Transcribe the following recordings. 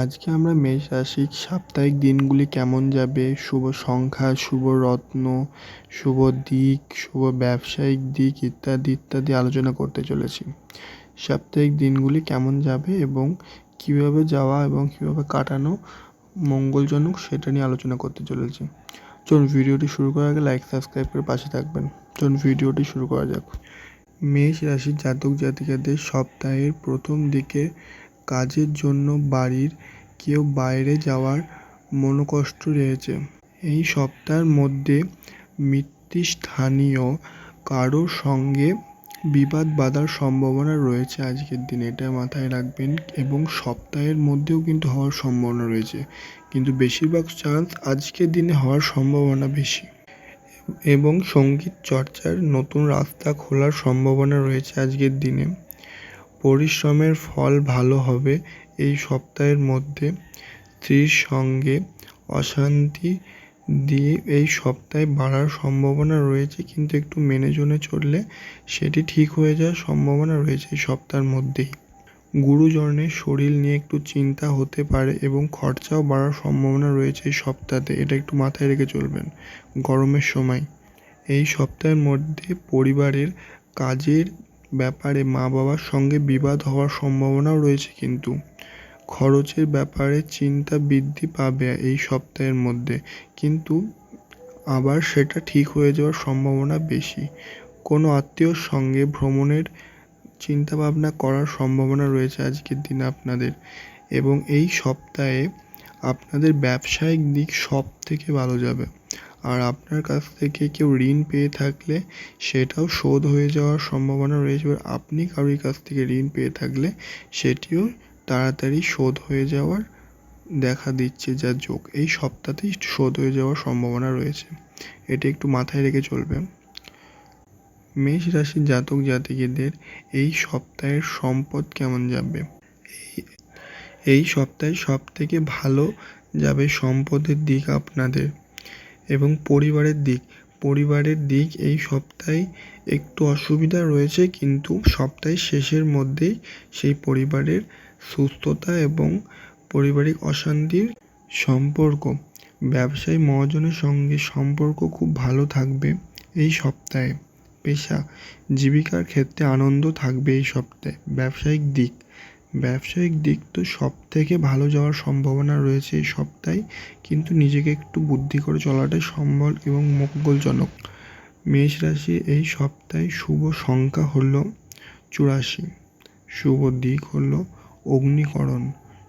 আজকে আমরা মেষ রাশির সাপ্তাহিক দিনগুলি কেমন যাবে? শুভ সংখ্যা, শুভ রত্ন, শুভ দিক, শুভ ব্যবসায়িক দিক ইত্যাদি ইত্যাদি আলোচনা করতে চলেছি। সাপ্তাহিক দিনগুলি কেমন যাবে এবং কীভাবে যাওয়া এবং কীভাবে কাটানো মঙ্গলজনক সেটা নিয়ে আলোচনা করতে চলেছি। চলুন ভিডিওটি শুরু করার আগে লাইক সাবস্ক্রাইব করে পাশে থাকবেন। চলুন ভিডিওটি শুরু করা যাক। মেষ রাশির জাতক জাতিকাদের সপ্তাহের প্রথম দিকে কাজের জন্য বাড়ির কেউ বাইরে যাওয়ার মনোকষ্ট রয়েছে। এই সপ্তাহের মধ্যে স্থানীয় কারোর সঙ্গে বিবাদ বাঁধার সম্ভাবনা রয়েছে আজকের দিনে। এটা মাথায় রাখবেন এবং সপ্তাহের মধ্যেও কিন্তু হওয়ার সম্ভাবনা রয়েছে। কিন্তু বেশিরভাগ চান্স আজকের দিনে হওয়ার সম্ভাবনা বেশি। এবং সংগীত চর্চার নতুন রাস্তা খোলার সম্ভাবনা রয়েছে আজকের দিনে। পরিশ্রমের ফল ভালো হবে এই সপ্তাহের মধ্যে। স্ত্রীর সঙ্গে অশান্তি দিয়ে এই সপ্তাহে বাড়ার সম্ভাবনা রয়েছে, কিন্তু একটু মেনে জনে চললে সেটি ঠিক হয়ে যাওয়ার সম্ভাবনা রয়েছে এই সপ্তাহের মধ্যেই। গুরুজনের শরীর নিয়ে একটু চিন্তা হতে পারে এবং খরচাও বাড়ার সম্ভাবনা রয়েছে এই সপ্তাহতে। এটা একটু মাথায় রেখে চলবেন গরমের সময়। এই সপ্তাহের মধ্যে পরিবারের কাজের ব্যাপারে মা বাবার সঙ্গে বিবাদ হওয়ার সম্ভাবনাও রয়েছে কিন্তু। খরচের ব্যাপারে চিন্তা বৃদ্ধি পাবে এই সপ্তাহের মধ্যে। কিন্তু আবার সেটা ঠিক হয়ে যাওয়ার সম্ভাবনা বেশি। কোনো আত্মীয়র সঙ্গে ভ্রমণের চিন্তা ভাবনা করার সম্ভাবনা রয়েছে আজকের দিনে আপনাদের। এবং এই সপ্তাহে আপনাদের ব্যবসায়িক দিক সব থেকে ভালো যাবে। আর আপনার কাছ থেকে কেউ ঋণ পেয়ে থাকলে সেটাও শোধ হয়ে যাওয়ার সম্ভাবনা রয়েছে। এবার আপনি কারোর কাছ থেকে ঋণ পেয়ে থাকলে সেটিও তাড়াতাড়ি শোধ হয়ে যাওয়ার দেখা দিচ্ছে যা যোগ। এই সপ্তাহতেই শোধ হয়ে যাওয়ার সম্ভাবনা রয়েছে। এটি একটু মাথায় রেখে চলবে। মেষ রাশির জাতক জাতিকদের এই সপ্তাহের সম্পদ কেমন যাবে? এই সপ্তাহে সব থেকে ভালো যাবে সম্পদের দিক আপনাদের। এবং পরিবারের দিক। পরিবারের দিক এই সপ্তাহে একটু অসুবিধা রয়েছে, কিন্তু সপ্তাহের শেষের মধ্যেই সেই পরিবারের সুস্থতা এবং পারিবারিক অশান্তির সম্পর্ক, ব্যবসায়ী মহাজনের সঙ্গে সম্পর্ক খুব ভালো থাকবে এই সপ্তাহে। পেশা, জীবিকার ক্ষেত্রে আনন্দ থাকবে এই সপ্তাহে। ব্যবসায়িক দিক ব্যবসায়িক দিক তো সব থেকে ভালো যাওয়ার সম্ভাবনা রয়েছে এই সপ্তাহে, কিন্তু নিজেকে একটু বুদ্ধি করে চলাটাই সম্ভব এবং মঙ্গলজনক। মেষ রাশি এই সপ্তাহে শুভ সংখ্যা হলো চুরাশি, শুভ দিক হলো অগ্নিকরণ,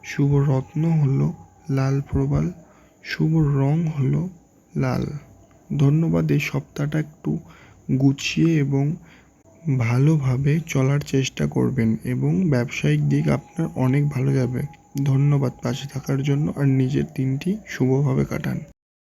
শুভ রত্ন হলো লাল প্রবাল, শুভ রং হলো লাল। ধন্যবাদ এই সপ্তাহটা একটু গুছিয়ে এবং ভালোভাবে চলার চেষ্টা করবেন এবং ব্যবসায়িক দিক আপনার অনেক ভালো যাবে। ধন্যবাদ পাশে থাকার জন্য আর নিজের দিনটি শুভভাবে কাটান।